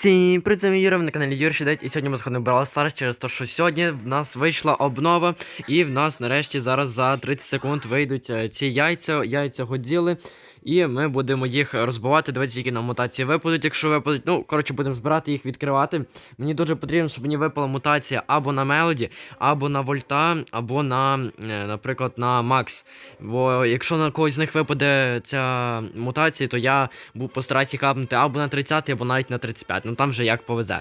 Всім привіт, вами Юра, ви на каналі Юрші Шедет, і сьогодні ми в Brawl Stars через те, що сьогодні в нас вийшла обнова, і в нас нарешті зараз за 30 секунд вийдуть е, ці яйця, яйця годіли, і ми будемо їх розбивати. Давайте які нам мутації випадуть, якщо випадуть. Ну, коротше, будемо збирати їх, відкривати. Мені дуже потрібно, щоб мені випала мутація або на Мелоді, або на Вольта, або на, е, наприклад, на Макс. Бо якщо на когось з них випаде ця мутація, то я постараюся їх апнути або на 30, або навіть на 35. Ну там вже як повезе.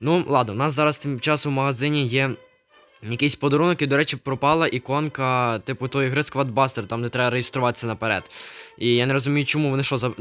Ну, ладно, у нас зараз тим часом в магазині є якийсь подарунок, і, до речі, пропала іконка, типу тої гри Squadbuster, там де треба реєструватися наперед. І я не розумію, чому вони що,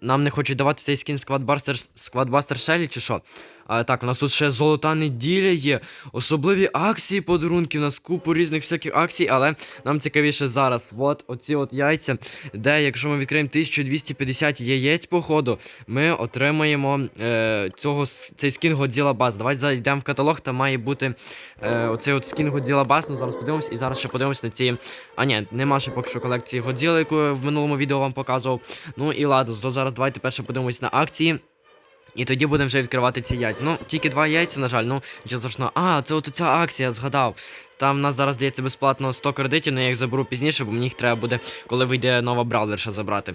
нам, не хочуть давати цей скін Squadbuster, Squadbuster Shelly чи що. А, так, у нас тут ще золота неділя є, особливі акції, подарунки, у нас купу різних всяких акцій, але нам цікавіше зараз. От оці от яйця, де, якщо ми відкриємо 1250 яєць, походу, ми отримаємо е, цього, цей скін Godzilla Bass. Давайте зайдемо в каталог, там має бути е, оцей от скін Godzilla Bass. Ну зараз подивимось і зараз ще подивимось на ці. А ні, нема ще поки що колекції Godzilla, яку в минулому відео вам показував. Ну і ладно, то зараз давайте перше подивимось на акції. І тоді будемо вже відкривати ці яйця. Ну, тільки два яйця, на жаль, ну нічого страшного. А, це от ця акція, згадав. Там в нас зараз дається безплатно 100 кредитів, але я їх заберу пізніше, бо мені їх треба буде, коли вийде нова браулерша забрати.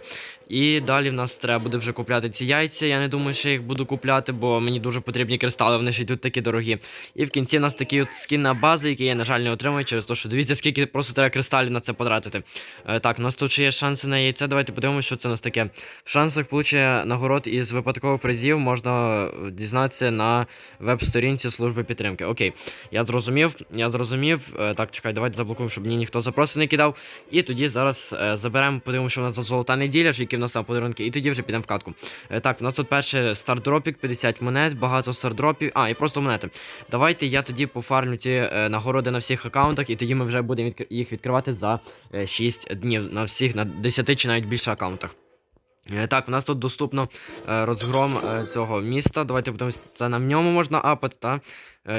І далі в нас треба буде вже купляти ці яйця. Я не думаю, що їх буду купляти, бо мені дуже потрібні кристали, вони ж йдуть такі дорогі. І в кінці в нас такий от скін на бази, який я, на жаль, не отримую, через те, що дивіться, скільки просто треба кристалів на це потратити. Е, так, у нас тут ще є шанси на яйце. Давайте подивимося, що це у нас таке. В шансах получення нагород із випадкових призів можна е, дізнатися на веб-сторінці служби підтримки. Окей, я зрозумів, я зрозумів. Е, Так, чекай, давайте заблокуємо, щоб мені ніхто запроси не кидав. І тоді зараз е, заберемо, подивимося, що у нас за золота неділя, які в нас там подарунки, і тоді вже підемо в катку. Е, так, у нас тут перше стардропік, 50 монет, багато стардропів. А, і просто монети. Давайте я тоді пофармлю ці нагороди на всіх аккаунтах, і тоді ми вже будемо їх відкривати за е, 6 днів на всіх, на 10 чи навіть більше аккаунтах. Е, Так, у нас тут доступно е, розгром е, цього міста. Давайте подивимось, це на ньому можна апати, та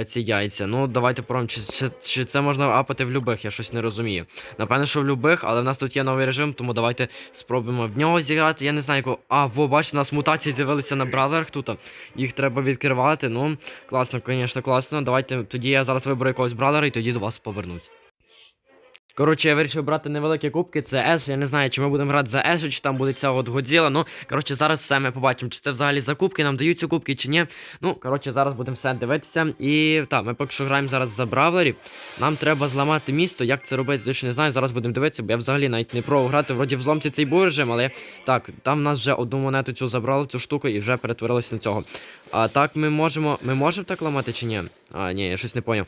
ці яйця. Ну, давайте пробуємо, чи, чи, чи це можна апати в любих, я щось не розумію. Напевно, що в любих, але в нас тут є новий режим, тому давайте спробуємо в нього зіграти. Я не знаю, якого. А, во, бачите, у нас мутації з'явилися на браузерах тут. Їх треба відкривати. Ну, класно, звісно, класно. Давайте тоді я зараз виберу якогось браузера і тоді до вас повернусь. Коротше, я вирішив брати невеликі кубки, це Еш. Я не знаю, чи ми будемо грати за Еш, чи там буде ця от Годзіла. Ну, коротше, зараз все ми побачимо, чи це взагалі за кубки, нам дають ці кубки, чи ні. Ну, коротше, зараз будемо все дивитися. І так, ми поки що граємо зараз за бравлерів. Нам треба зламати місто. Як це робити, я ще не знаю. Зараз будемо дивитися, бо я взагалі навіть не пробував грати. Вроді в зломці цей був режим, але так, там в нас вже одну монету цю забрали, цю штуку, і вже перетворилися на цього. А так ми можемо. Ми можемо так ламати чи ні? А, ні, я щось не поняв.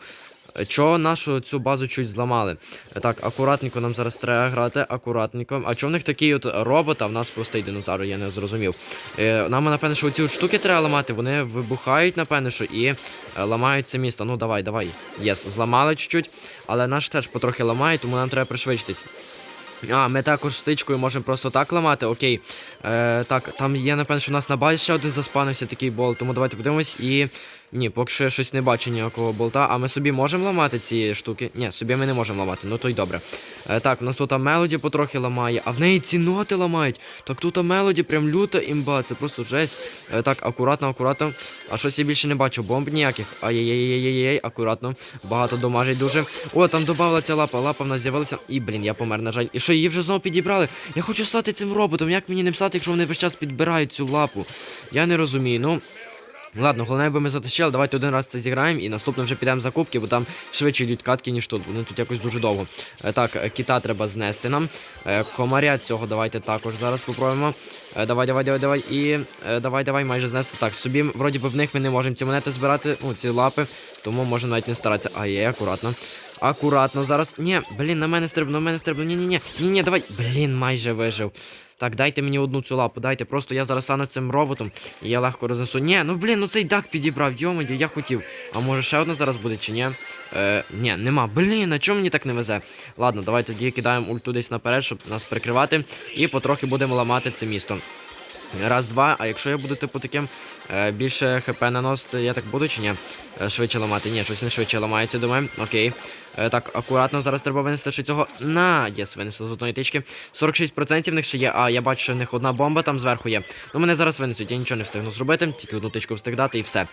Чого нашу цю базу чуть зламали? Так, акуратненько нам зараз треба грати, акуратненько. А чого в них такий от робот, а в нас простий динозавр, я не зрозумів. Е, нам, напевно, що ці от штуки треба ламати, вони вибухають, напевно, що і е, ламають це місто. Ну давай, давай. Єс, зламали чуть-чуть, але наш теж потрохи ламає, тому нам треба пришвидшитись. А, ми також стичкою можемо просто так ламати, окей. Е, так, там є, напевно, що у нас на базі ще один заспанився такий болт, тому давайте подивимось і. Ні, поки що я щось не бачу ніякого болта. А ми собі можемо ламати ці штуки? Ні, собі ми не можемо ламати, ну то й добре. Е, так, у нас тут Мелоді потрохи ламає, а в неї ці ноти ламають. Так тут Мелоді прям люта імба, це просто жесть. Е, так, акуратно, акуратно. А щось я більше не бачу, бомб ніяких. Ай-яй-яй-яй-яй, акуратно. Багато домажить дуже. О, там додавала ця лапа, лапа в нас з'явилася. І, блін, я помер, на жаль. І що, її вже знову підібрали? Я хочу стати цим роботом. Як мені не писати, якщо вони весь час підбирають цю лапу? Я не розумію. Ну. Ладно, головне, аби ми затащили, давайте один раз це зіграємо і наступно вже підемо за кубки, бо там швидше йдуть катки, ніж тут. Вони тут якось дуже довго. Е, так, е, кита треба знести нам. Е, комаря цього давайте також зараз попробуємо. Давай, давай, давай, давай. І давай, давай, майже знести. Так, собі, вроді би, в них ми не можемо ці монети збирати, ну, ці лапи, тому можемо навіть не старатися. А є, акуратно. Акуратно зараз. Ні, блін, на мене стрибну, на мене стрибну. Ні, ні, ні. Ні, ні, давай. Блін, майже вижив. Так, дайте мені одну цю лапу, дайте. Просто я зараз стану цим роботом і я легко рознесу. Ні, ну блін, ну цей дак підібрав, йомою, я хотів. А може ще одна зараз буде, чи ні? Е, ні, нема. Блін, а чому мені так не везе? Ладно, давай тоді кидаємо ульту десь наперед, щоб нас прикривати. І потрохи будемо ламати це місто. Раз, два. А якщо я буду, типу, таким е, більше хп наносити, я так буду чи ні? Е, швидше ламати. Ні, щось не швидше ламається, думаю. Окей. Е, так, акуратно, зараз треба винести ще цього. На, єс, винесли з одної тички. 46% в них ще є, а я бачу, що в них одна бомба там зверху є. Ну мене зараз винесуть, я нічого не встигну зробити, тільки одну тичку встиг дати і все.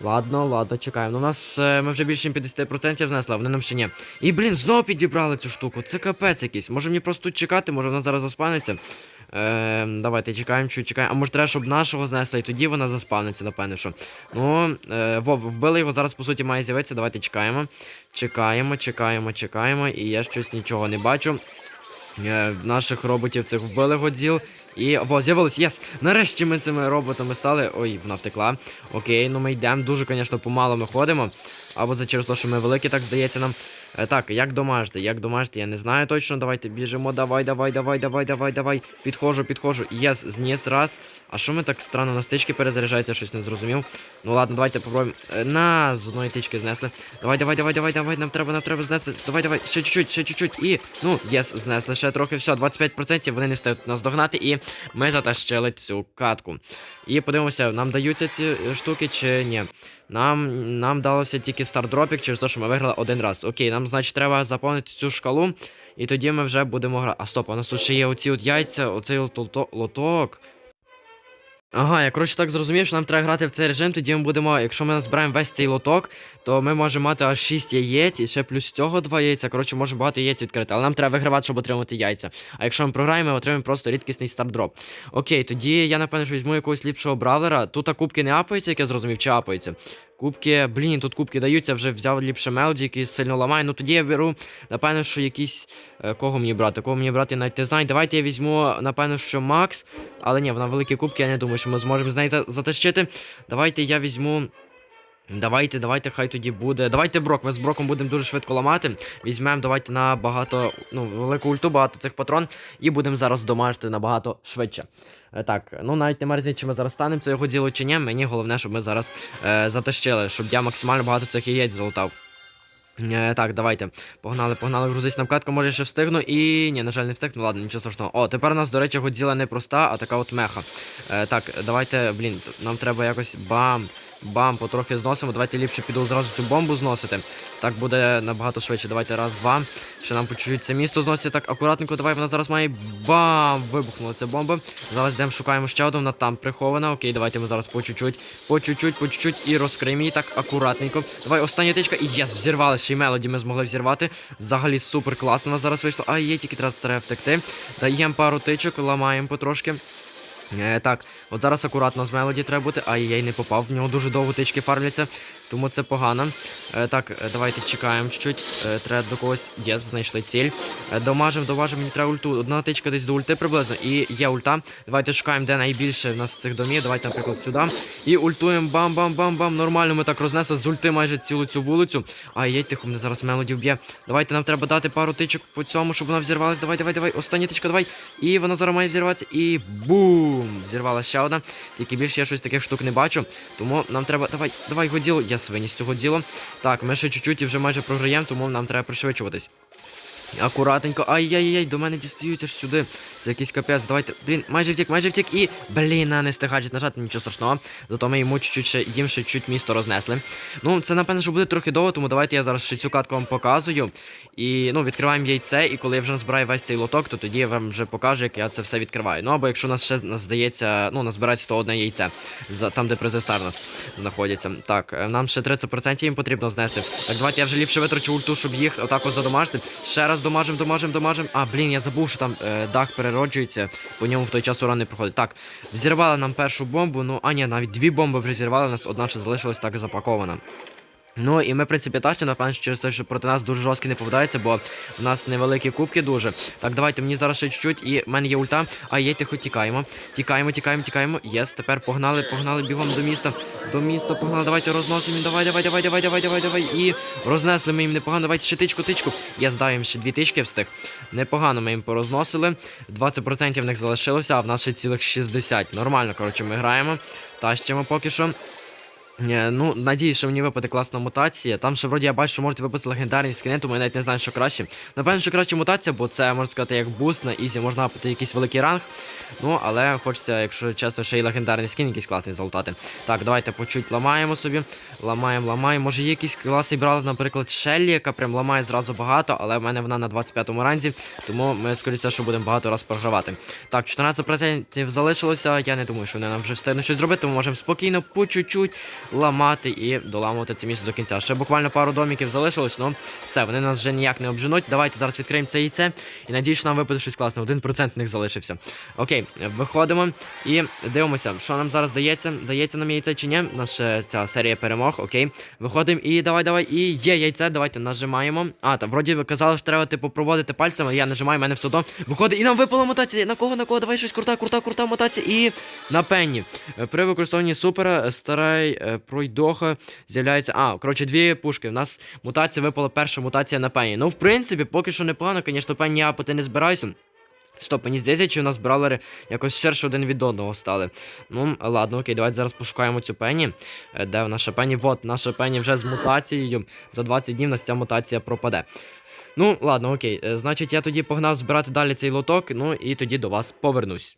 Ладно, ладно, чекаємо. Ну, у нас ми вже більше ніж 50% знесли, вони нам ще ні. І, блін, знову підібрали цю штуку. Це капець якийсь. Може мені просто тут чекати, може вона зараз заспавниться. Е, давайте чекаємо, чуть чекаємо. А може треба, щоб нашого знесли, і тоді вона заспавниться, напевне, що. Ну, е, Вов, вбили його, зараз, по суті, має з'явитися. Давайте чекаємо. Чекаємо, чекаємо, чекаємо. І я щось нічого не бачу. Е, наших роботів цих вбили годзіл. І во, з'явилось, єс! Нарешті ми цими роботами стали. Ой, вона втекла. Окей, ну ми йдемо. Дуже, звісно, помало ми ходимо. Або за через те, що ми великі, так здається нам. Е, так, як домажити, як домажити, я не знаю точно. Давайте біжимо. Давай, давай, давай, давай, давай, давай. Підходжу, підходжу. Єс, зніс раз. А що ми так странно на стички перезаряджається, щось не зрозумів. Ну ладно, давайте попробуємо. Е, На, з одної тички знесли. Давай, давай, давай, давай, давай, нам треба, нам треба знесли. Давай, давай, ще чуть-чуть, ще чуть-чуть. І, ну, єс, знесли ще трохи. Все, 25% вони не встають нас догнати, і ми затащили цю катку. І подивимося, нам даються ці е, штуки чи ні. Нам, нам далося тільки стардропік через те, що ми виграли один раз. Окей, нам, значить, треба заповнити цю шкалу. І тоді ми вже будемо грати. А стоп, у нас тут ще є оці от яйця, оцей лото- лоток. Ага, я коротше так зрозумів, що нам треба грати в цей режим, тоді ми будемо, якщо ми назбираємо весь цей лоток, то ми можемо мати аж 6 яєць і ще плюс цього 2 яйця. Коротше, можемо багато яєць відкрити, але нам треба вигравати, щоб отримати яйця. А якщо ми програємо, ми отримаємо просто рідкісний стардроп. Окей, тоді я напевно що візьму якогось ліпшого бравлера. Тут кубки не апаються, як я зрозумів, чи апаються. Кубки, блін, тут кубки даються, вже взяв ліпше Мелді, який сильно ламає. Ну тоді я беру, напевно, що якийсь. е, Кого мені брати? Кого мені брати, навіть не знаю. Давайте я візьму, напевно, що Макс. Але ні, вона великі кубки, я не думаю, що ми зможемо з неї затащити. Давайте я візьму. Давайте, давайте, хай тоді буде. Давайте Брок. Ми з Броком будемо дуже швидко ламати. Візьмемо, давайте на багато, ну, велику ульту, багато цих патрон, і будемо зараз домажити набагато швидше. Е, так, ну навіть не мерзніть, чи ми зараз станемо це його діло чи ні. Мені головне, щоб ми зараз е, затащили, щоб я максимально багато цих яєць залутав. Е, так, давайте. Погнали, погнали, грузись нам катка, може ще встигну. І. Ні, на жаль, не встигну, ладно, нічого страшного. О, тепер у нас, до речі, годзіла не проста, а така от меха. Е, так, давайте, блін, нам треба якось бам. Бам, потрохи зносимо. Давайте ліпше піду зразу цю бомбу зносити. Так буде набагато швидше. Давайте раз, два. Ще нам по чуть-чуть це місто зносити. Так, акуратненько, давай, вона зараз має бам! Вибухнула ця бомба. Зараз йдемо, шукаємо ще одну, вона там прихована. Окей, давайте ми зараз по чуть-чуть, по чуть-чуть, по чуть-чуть і розкриємо її так акуратненько. Давай, остання тичка. І єс, взірвали. Ще й мелоді ми змогли взірвати. Взагалі супер класно. Нас зараз вийшло. А є тільки треба втекти. Даємо пару тичок, ламаємо потрошки. Е, так, от зараз акуратно з мелоді треба бути. Ай, я й не попав. В нього дуже довго тички фармляться, тому це погано. Е, так, е, давайте чекаємо чуть-чуть. Е, треба до когось. Є, знайшли ціль. Домажем, домажем, мені треба ульту. Одна тичка десь до ульти приблизно. І є ульта. Давайте шукаємо, де найбільше в нас цих домів. Давайте, наприклад, сюди. І ультуємо бам-бам-бам-бам. Нормально ми так рознесли з ульти майже цілу цю вулицю. Ай, є, тихо, мене зараз мелоді вб'є. Давайте нам треба дати пару тичок по цьому, щоб вона взірвалась. Давай, давай, давай. Остання тичка, давай. І вона зараз має взірватися. І бум! Зірвала ще одна. Тільки більше я щось таких штук не бачу. Тому нам треба. Давай, давай годіло. Я з цього діла. Так, ми ще чуть-чуть і вже майже програємо, тому нам треба пришвидшуватись. Акуратненько. Ай-яй-яй, до мене дістаються ж сюди. Це якийсь капець. Давайте. Блін, майже втік, майже втік. І. Блін, не стигають нажати, нічого страшного. Зато ми йому чуть-чуть ще їм ще чуть місто рознесли. Ну, це напевно, що буде трохи довго, тому давайте я зараз ще цю катку вам показую. І ну, відкриваємо яйце, і коли я вже збираю весь цей лоток, то тоді я вам вже покажу, як я це все відкриваю. Ну або якщо у нас ще здається, ну назбирається то одне яйце, за там, де призистар нас знаходяться. Так, е, нам ще 30% їм потрібно знести. Так, давайте я вже ліпше витрачу ульту, щоб їх отак ось задомажити. Ще раз домажем, домажем, домажем. А, блін, я забув, що там е, дах перероджується, по ньому в той час уран не проходить. Так, взірвали нам першу бомбу, ну а ні, навіть дві бомби взірвали, нас одна ще залишилась так запакована. Ну і ми, в принципі, тачні, напевно, через те, що проти нас дуже жорстко не попадається, бо в нас невеликі кубки дуже. Так, давайте мені зараз ще чуть-чуть, і в мене є ульта. А є тихо, тікаємо. Тікаємо, тікаємо, тікаємо. Єс, тепер погнали, погнали бігом до міста. До міста, погнали, давайте розносимо. Давай, давай, давай, давай, давай, давай, давай. І рознесли ми їм непогано. Давайте ще тичку, тичку. Я здаю їм ще дві тички встиг. Непогано ми їм порозносили. 20% в них залишилося, а в нас ще цілих 60. Нормально, коротше, ми граємо. Тащимо поки що. Е, Ну, надіюсь, що мені випаде класна мутація. Там ще вроді я бачу, що можуть випустити легендарні скини, тому я навіть не знаю, що краще. Напевно, що краще мутація, бо це можна сказати як буст на ізі, можна апати якийсь великий ранг. Ну, але хочеться, якщо чесно, ще й легендарний скін якийсь класний залутати. Так, давайте по чуть ламаємо собі. Ламаємо, ламаємо. Може є якийсь класний брат, наприклад, Шеллі, яка прям ламає зразу багато, але в мене вона на 25-му ранзі, тому ми скоріше, що будемо багато раз програвати. Так, 14% залишилося. Я не думаю, що вони нам вже встигнуть щось зробити, тому можемо спокійно по чуть-чуть ламати і доламувати це місце до кінця. Ще буквально пару доміків залишилось, ну все, вони нас вже ніяк не обженуть. Давайте зараз відкриємо це яйце. І надіюсь, що нам випаде щось класне. 1% в них залишився. Окей, виходимо і дивимося, що нам зараз дається. Дається нам яйце чи ні? У нас ще ця серія перемог. Окей. Виходимо і давай, давай. І є яйце. Давайте нажимаємо. А, та вроді ви казали, що треба типу проводити пальцями. Я нажимаю, мене все одно. Виходить, і нам випала мутація. На кого, на кого? Давай щось крута, крута, крута мутація. І на пенні. Е, При використанні супера старай е, пройдоха з'являється. А, коротше, дві пушки. У нас мутація випала перша мутація на пені. Ну, в принципі, поки що непогано, звісно, пені апати не збираюся. Стоп, мені здається, чи у нас бравлери якось ширше один від одного стали. Ну, ладно, окей, давайте зараз пошукаємо цю пені. Е, Де наша пені? Вот, наша пені вже з мутацією. За 20 днів у нас ця мутація пропаде. Ну, ладно, окей. Е, Значить, я тоді погнав збирати далі цей лоток, ну і тоді до вас повернусь.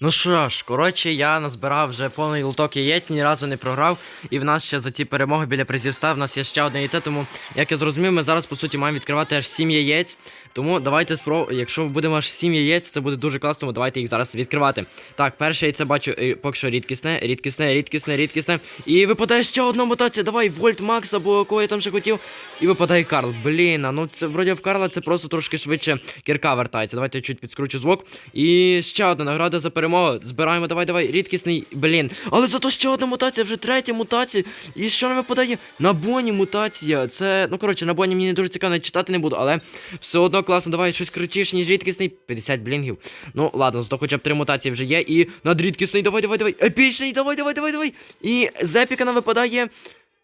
Ну що ж, коротше, я назбирав вже повний лоток яєць, ні разу не програв. І в нас ще за ті перемоги біля призів став, в нас є ще одне яйце, тому, як я зрозумів, ми зараз, по суті, маємо відкривати аж 7 яєць. Тому давайте спробуємо, якщо будемо аж 7 яєць, це буде дуже класно, тому давайте їх зараз відкривати. Так, перше яйце бачу, е, поки що рідкісне, рідкісне, рідкісне, рідкісне. І випадає ще одна мутація. Давай, Вольт Макс або кого я там ще хотів. І випадає Карл. Блін, а ну це вроді в Карла це просто трошки швидше кірка вертається. Давайте я чуть підскручу звук. І ще одна награда за перемогу. Збираємо, давай, давай, рідкісний, блін. Але зато ще одна мутація, вже третя мутація. І що нам випадає? На Боні мутація. Це, ну коротше, на Боні мені не дуже цікаво, читати не буду, але все одно класно, давай щось крутіше, ніж рідкісний. 50 блінгів. Ну, ладно, зато хоча б три мутації вже є. І надрідкісний, давай, давай, давай. Епічний, давай, давай, давай, давай. І з епіка нам випадає.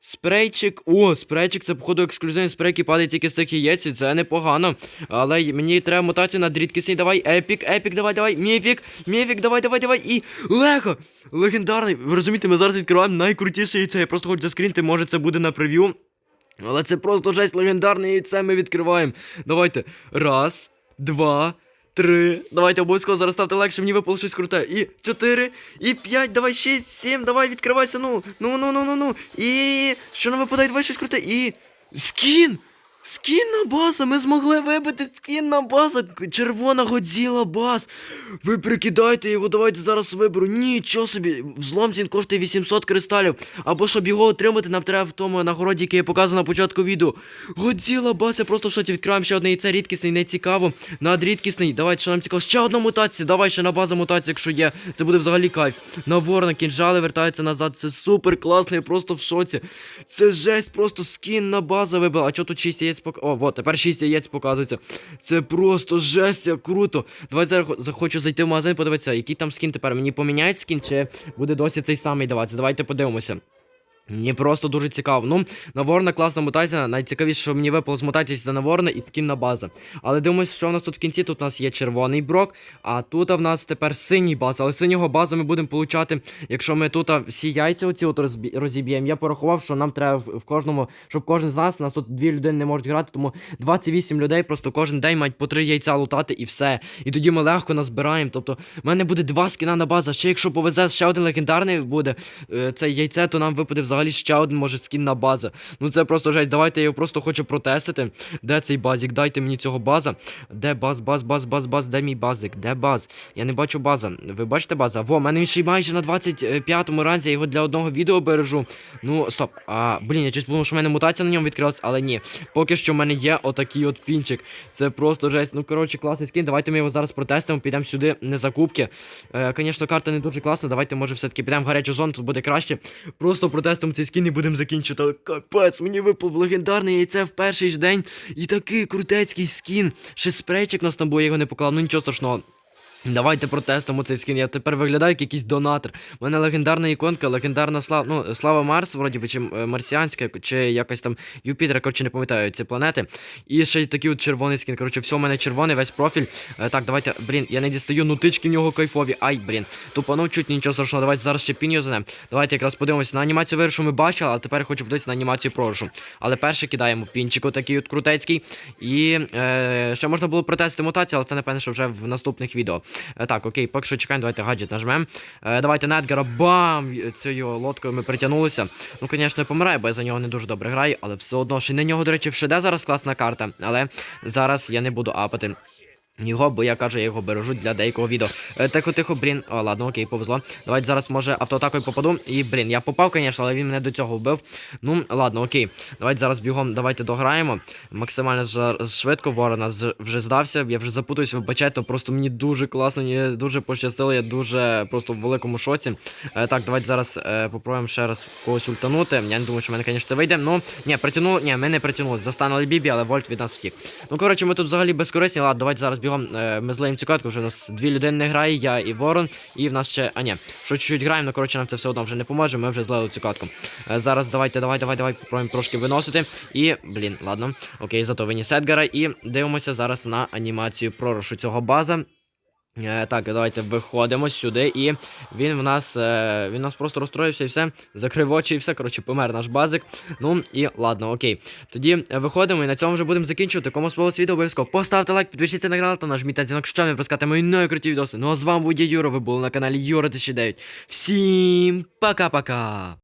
Спрейчик. О, спрейчик, це, походу, ексклюзивний спрей, який падає тільки з тих яєць, це непогано. Але мені треба мутацію на рідкісний. Давай, епік, епік, давай, давай, міфік, міфік, давай, давай, давай. І Лего! Легендарний. Ви розумієте, ми зараз відкриваємо найкрутіше яйце. Я просто хочу заскрінити, може це буде на прев'ю. Але це просто жесть легендарне яйце ми відкриваємо. Давайте. Раз, два, три. Давайте обов'язково зараз ставте лайк, щоб мені випало щось круте. І чотири, і п'ять, давай шість, сім, давай відкривайся. Ну, ну, ну, ну, ну, ну. І що нам випадає? Давай щось круте. І. Скін! Скінна база! Ми змогли вибити скінна база! Червона Годзіла баз! Ви прикидайте його, давайте зараз виберу. Нічого собі, взлом він коштує 800 кристалів. Або щоб його отримати, нам треба в тому нагороді, який я показував на початку відео. Годзіла баз, я просто в шоці відкриваємо ще одне яйце рідкісний, не цікаво. Надрідкісний, давайте, що нам цікаво. Ще одна мутація, давай ще на базу мутації, якщо є. Це буде взагалі кайф. На ворона, кінжали вертаються назад. Це супер класно, я просто в шоці. Це жесть, просто скінна база вибила. А чого тут 6 яєць пок... О, вот, тепер 6 яєць показується. Це просто жесть, як круто. Давай зараз захочу зайти в магазин, подивитися, який там скін тепер. Мені поміняють скін, чи буде досі цей самий даватися. Давайте подивимося. Мені просто дуже цікаво. Ну, Наворна класна мутація. Найцікавіше, що мені випало з мутації це Наворна і скінна база. Але дивимось, що в нас тут в кінці. Тут у нас є червоний брок, а тут в нас тепер синій баз. Але синього базу ми будемо получати, якщо ми тут всі яйця оці от розіб'ємо. Я порахував, що нам треба в, в кожному, щоб кожен з нас, у нас тут дві людини не можуть грати, тому 28 людей просто кожен день мають по три яйця лутати і все. І тоді ми легко назбираємо. Тобто, в мене буде два скіна на база. Ще якщо повезе, ще один легендарний буде е, це яйце, то нам випаде взагалі ще один може скін на база. Ну це просто жесть. Давайте я його просто хочу протестити. Де цей базік? Дайте мені цього база. Де баз, баз, баз, баз, баз, де мій базик? Де баз? Я не бачу база. Ви бачите база? Во, в мене він ще й майже на 25-му ранзі, я його для одного відео бережу. Ну, стоп. А, блін, я щось подумав, що в мене мутація на ньому відкрилась, але ні. Поки що в мене є отакий от пінчик. Це просто жесть. Ну, коротше, класний скін. Давайте ми його зараз протестимо, підемо сюди, не закупки. Е, Звісно, карта не дуже класна. Давайте, може, все-таки підемо в гарячу зону, тут буде краще. Просто протестимо цей скін і будемо закінчити. Капець, мені випав легендарне яйце в перший ж день. І такий крутецький скін. Ще спрейчик нас там я його не поклав, ну нічого страшного. Давайте протестимо цей скін. Я тепер виглядаю як якийсь донатор. У мене легендарна іконка, легендарна слава. Ну, слава Марс, вроді би, чи е, марсіанська, чи якась там Юпітер, коротше, не пам'ятаю ці планети. І ще й такий от червоний скін. Коротше, все у мене червоний, весь профіль. Е, так, давайте, блін, я не дістаю, ну тички в нього кайфові. Ай, блін. Тупанув чуть нічого страшного. Давайте зараз ще піню занем. Давайте якраз подивимося на анімацію вирушу ми бачили, але тепер хочу подивитися на анімацію прорушу. Але перше кидаємо пінчику такий от крутецький. І е, ще можна було протестити мутацію, але це напевно, що вже в наступних відео. Е, так, окей, поки що чекаємо, давайте гаджет нажмемо. Е, давайте на бам! Цією лодкою ми притягнулися. Ну, звісно, помирає, бо я за нього не дуже добре граю, але все одно. Ще на нього, до речі, в ШД зараз класна карта, але зараз я не буду апати. Його, бо я кажу, я його бережу для деякого відео. Е, тихо, тихо, блін. О, ладно, окей, повезло. Давайте зараз, може, автоатакою попаду. І, блін, я попав, звісно, але він мене до цього вбив. Ну, ладно, окей. Давайте зараз бігом, давайте дограємо. Максимально швидко ворона вже здався. Я вже запутуюсь, вибачайте, просто мені дуже класно, мені дуже пощастило, я дуже просто в великому шоці. Е, так, давайте зараз е, попробуємо ще раз когось ультанути. Я не думаю, що в мене, звісно, це вийде. Ну, ні, притягнули, ні, ми не притягнули. Застанули Бібі, але Вольт від нас втік. Ну, коротше, ми тут взагалі безкорисні. Ладно, давайте зараз бігом. Е, ми злеємо цю катку, вже у нас дві людини не грає, я і Ворон, і в нас ще. А ні, що чуть-чуть граємо, ну коротше, нам це все одно вже не поможе, ми вже злили цю катку. Е, зараз давайте, давай, давай, давай, попробуємо трошки виносити. І, блін, ладно. Окей, зато виніс Едгара. І дивимося зараз на анімацію прорушу цього база. Е, так, давайте виходимо сюди, і він в нас. Е, він в нас просто розстроївся і все. Закрив очі і все. Коротше, помер наш базик. Ну і ладно, окей. Тоді е, виходимо і на цьому вже будемо закінчувати. Кому сподобалось відео, обов'язково поставте лайк, підпишіться на канал та нажміть на дзвінок, щоб не пропускати мої нові круті відоси. Ну а з вами був я Юра, ви були на каналі Юра 2009. Всім пока-пока!